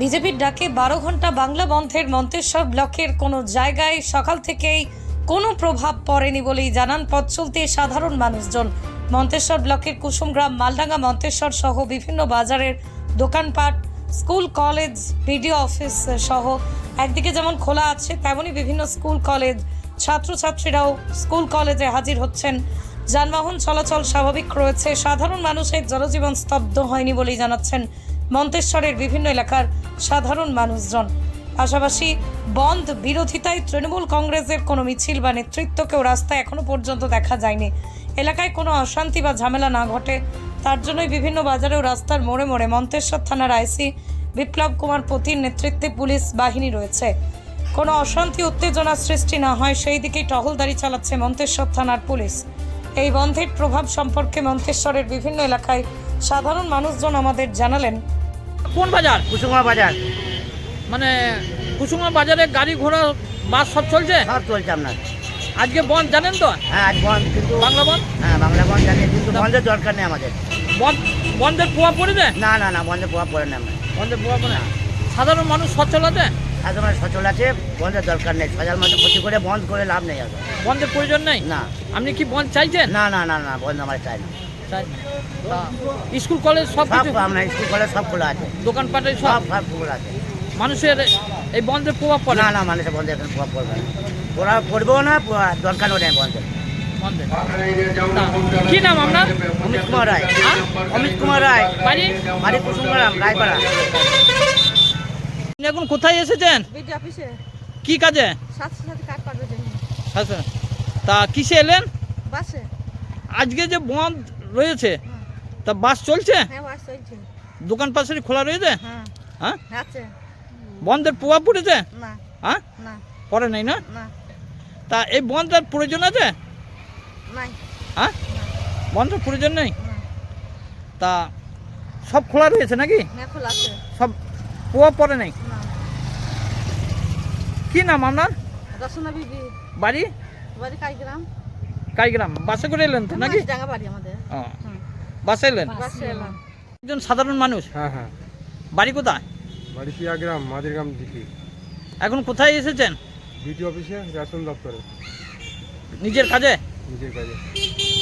বিজেপির ডাকে বারো ঘণ্টা বাংলা বন্ধের মন্তেশ্বর ব্লকের কোনো জায়গায় সকাল থেকেই কোনো প্রভাব পড়েনি বলেই জানান পথ চলতে সাধারণ মানুষজন। মন্তেশ্বর ব্লকের কুসুমগ্রাম, মালডাঙ্গা মন্তেশ্বর সহ বিভিন্ন বাজারের দোকানপাট, স্কুল, কলেজ, বিডিও অফিস সহ একদিকে যেমন খোলা আছে তেমনই বিভিন্ন স্কুল, কলেজ ছাত্রছাত্রীরাও স্কুল, কলেজে হাজির হচ্ছেন। যানবাহন চলাচল স্বাভাবিক রয়েছে। সাধারণ মানুষের জনজীবন স্তব্ধ হয়নি বলেই জানাচ্ছেন মন্তেশ্বরের বিভিন্ন এলাকার সাধারণ মানুষজন। পাশাপাশি বন্ধ বিরোধিতায় তৃণমূল কংগ্রেসের কোনো মিছিল বা নেতৃত্বকেও রাস্তায় এখনও পর্যন্ত দেখা যায়নি। এলাকায় কোনো অশান্তি বা ঝামেলা না ঘটে। তার জন্যই বিভিন্ন বাজারেও রাস্তার মোড়ে মোড়ে মন্তেশ্বর থানার আইসি বিপ্লব কুমার পতির নেতৃত্বে পুলিশ বাহিনী রয়েছে। কোনো অশান্তি, উত্তেজনা সৃষ্টি না হয়, সেই দিকেই টহলদারি চালাচ্ছে মন্তেশ্বর থানার পুলিশ। এই বন্ধের প্রভাব সম্পর্কে মন্তেশ্বরের বিভিন্ন এলাকায় সাধারণ মানুষজন আমাদের জানালেন কোন বাজার? কুসুমা বাজার। মানে কুসুমা বাজারে গাড়ি ঘোড়া বাস সব চলছে? সব চলছে আপনার। আজকে বন্ধ জানেন তো? হ্যাঁ আজ বন্ধ কিন্তু বাংলা বন্ধ? হ্যাঁ বাংলা বন্ধ জানি কিন্তু বন্ধের দরকার নেই আমাদের। বন্ধ বন্ধের প্রভাব পড়েছে না না না বন্ধের প্রভাব পড়ে না আমরা বন্ধের প্রভাব পড়ে না? সাধারণ মানুষ সচ্ছল আছে? সাধারণ সচল আছে বন্ধের দরকার নেই। সজাল মতো ক্ষতি করে বন্ধ করে লাভ নেই বন্ধের প্রয়োজন নেই? না। আপনি কি বন্ধ চাইছেন? না না না না বন্ধ আমার চাই না। স্কুল কলেজ সব কিছু? আমরা স্কুল কলেজ সব খোলা আছে। দোকানপাটে সব? সব সব খোলা আছে। মানুষের এই বন্ধের প্রভাব পড়ে? না না মানুষের বন্ধের এখানে প্রভাব পড়বে না। ওরা পড়বেও না দরকারও নেই বন্ধের কি নাম আপনার? অমিত কুমার রায়। হ্যাঁ? অমিত কুমার রায়। বাড়ি? বাড়ি কুসুমগ্রাম রায়পাড়া। এখন কোথায় এসেছেন? অফিসে। কি কাজে? সাথে সাথে কাজ পাঠার জন্য। তা কিসে এলেন? বাসে। আজকে যে বন্ধ রয়েছে? তা বাস চলছে? হ্যাঁ দোকান পাশারি খোলা রয়েছে? হ্যাঁ। হ্যাঁ? বন্ধের প্রভাব পড়েছে? হ্যাঁ? পড়ে নাই না? তা এই বন্ধের প্রয়োজন আছে? হ্যাঁ? বন্ধের প্রয়োজন নেই? তা সব খোলা রয়েছে নাকি? হ্যাঁ সব প্রভাব পড়ে নাই? কি নাম আপনার? বাড়ি? বাড়ি কাইগ্রাম। কাইগ্রাম বাসে করে এলেন তো নাকি। বাসে এলেন? বাসে একজন সাধারণ মানুষ? হ্যাঁ হ্যাঁ। বাড়ি কোথায়? বাড়ি পিয়াগ্রাম মাদিরগ্রাম দিকে। এখন কোথায় এসেছেন? বিটি অফিসে রেশন দপ্তরে। নিজের কাজে? নিজের কাজে।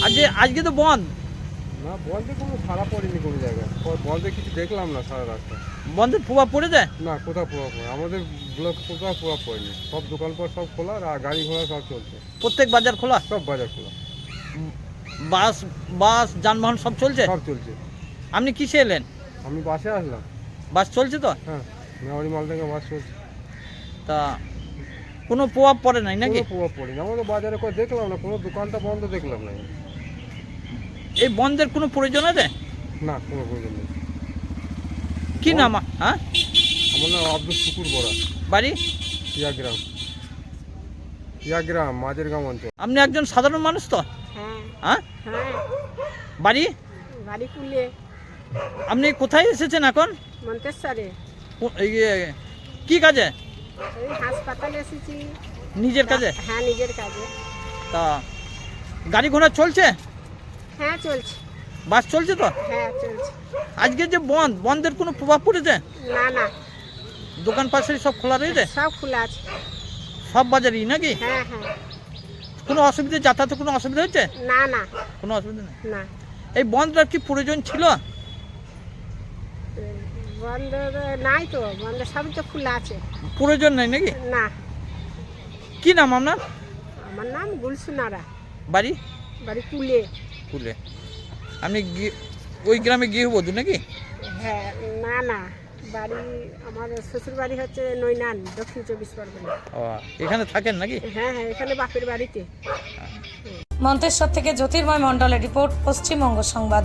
আজকে আজকে তো বন্ধ। না বলতে কোনো সারা পড়েনি কোনো জায়গায়। বলতে কিছু দেখলাম না সারা রাস্তা বন্ধের প্রভাব পড়েছে না কোথাও প্রভাব পড়ে আমাদের ব্লক কোথাও প্রভাব পড়েনি। সব দোকানপাট সব খোলা আর গাড়ি ঘোড়া সব চলছে। প্রত্যেক বাজার খোলা? সব বাজার খোলা। বাস বাস যানবাহন সব চলছে? সব চলছে। আপনি কিসে এলেন? আমি বাসে আসলাম। বাস চলছে তো? হ্যাঁ মেওয়ারি মাল থেকে বাস চলছে। তা কোনো প্রভাব পড়ে নাই নাকি? কোনো প্রভাব পড়েনি। আমাদের বাজারে করে দেখলাম না কোনো দোকানটা বন্ধ দেখলাম না। এই বন্ধের কোনো প্রয়োজন আছে? না কোনো প্রয়োজন নেই। কি নাম হ্যাঁ আমার নাম আব্দুল শুকুর বড়া। বাড়ি? পিয়াগ্রাম। পিয়াগ্রাম মাঝেরগ্রাম অঞ্চল। আপনি একজন সাধারণ মানুষ তো? হ্যাঁ। হ্যাঁ? হ্যাঁ। বাড়ি? বাড়ি কুলে। আপনি কোথায় এসেছেন এখন? মন্তেশ্বরে। কো- কি কাজে? হাসপাতালে এসেছি। নিজের কাজে? হ্যাঁ নিজের কাজে। তা গাড়ি ঘোড়া চলছে? হ্যাঁ চলছে। বাস চলছে তো? হ্যাঁ চলছে। আজকে যে বন্ধ বন্ধের কোনো প্রভাব পড়েছে? না না। দোকান পাশে সব খোলা রয়েছে? সব খোলা আছে। সব বাজারই নাকি? হ্যাঁ হ্যাঁ। কোনো অসুবিধা যাতায়াতে কোনো অসুবিধা হচ্ছে না না। কোনো অসুবিধা নেই? না। এই বন্ধটার কি প্রয়োজন ছিল? বন্ধ নাই তো বন্ধ সবই তো খোলা আছে। প্রয়োজন নেই নাকি? না। কি নাম আপনার? আমার নাম গুলসুনারা বাড়ি? বাড়ি কুলে। কুলে। আপনি ওই গ্রামে গৃহবধূ নাকি? হ্যাঁ না না। বাড়ি আমার শ্বশুর বাড়ি হচ্ছে নৈনান দক্ষিণ চব্বিশ পরগনা। ও এখানে থাকেন নাকি? হ্যাঁ হ্যাঁ এখানে বাপের বাড়িতে। মন্তেশ্বর থেকে জ্যোতির্ময় মণ্ডলের রিপোর্ট পশ্চিমবঙ্গ সংবাদ।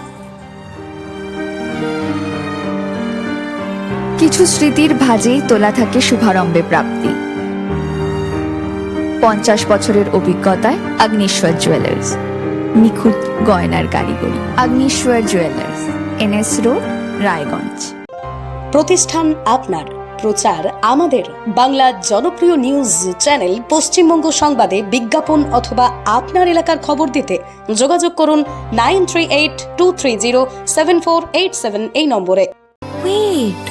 কিছু স্মৃতির ভাজেই তোলা থাকে শুভারম্ভে প্রাপ্তি পঞ্চাশ বছরের অভিজ্ঞতায় অগ্নিশ্বর জুয়েলার্স নিখুঁত গয়নার কারিগরি Agnishwar jewellers NS road Raiganj প্রতিষ্ঠান আপনার প্রচার আমাদের বাংলা জনপ্রিয় নিউজ চ্যানেল পশ্চিমবঙ্গ সংবাদে বিজ্ঞাপন অথবা আপনার এলাকার খবর দিতে যোগাযোগ করুন nine three eight two three zero seven four eight seven এই নম্বরে Wait.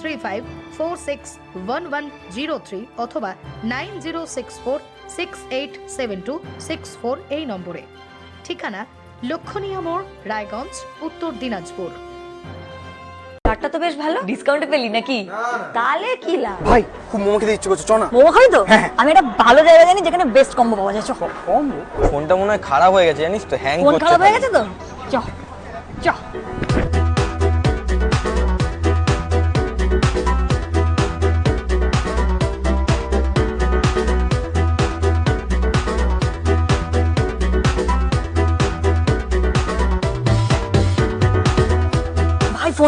three five four six one one zero three অথবা nine zero six four six eight seven two six four এই নম্বরে ঠিকানা লক্ষণীয় মোড় রায়গঞ্জ উত্তর দিনাজপুর কার্ডটা তো বেশ ভালো ডিসকাউন্টে পেলি নাকি তাহলে কি লাভ ভাই খুব মোমো খেতে ইচ্ছে করছে চ না মোমো খাবি তো আমি একটা ভালো জায়গা জানি যেখানে বেস্ট কম্বো পাওয়া যায় চ কম ফোনটা মনে হয় খারাপ হয়ে গেছে জানিস তো হ্যাং ফোন করছে খারাপ হয়ে গেছে তো চ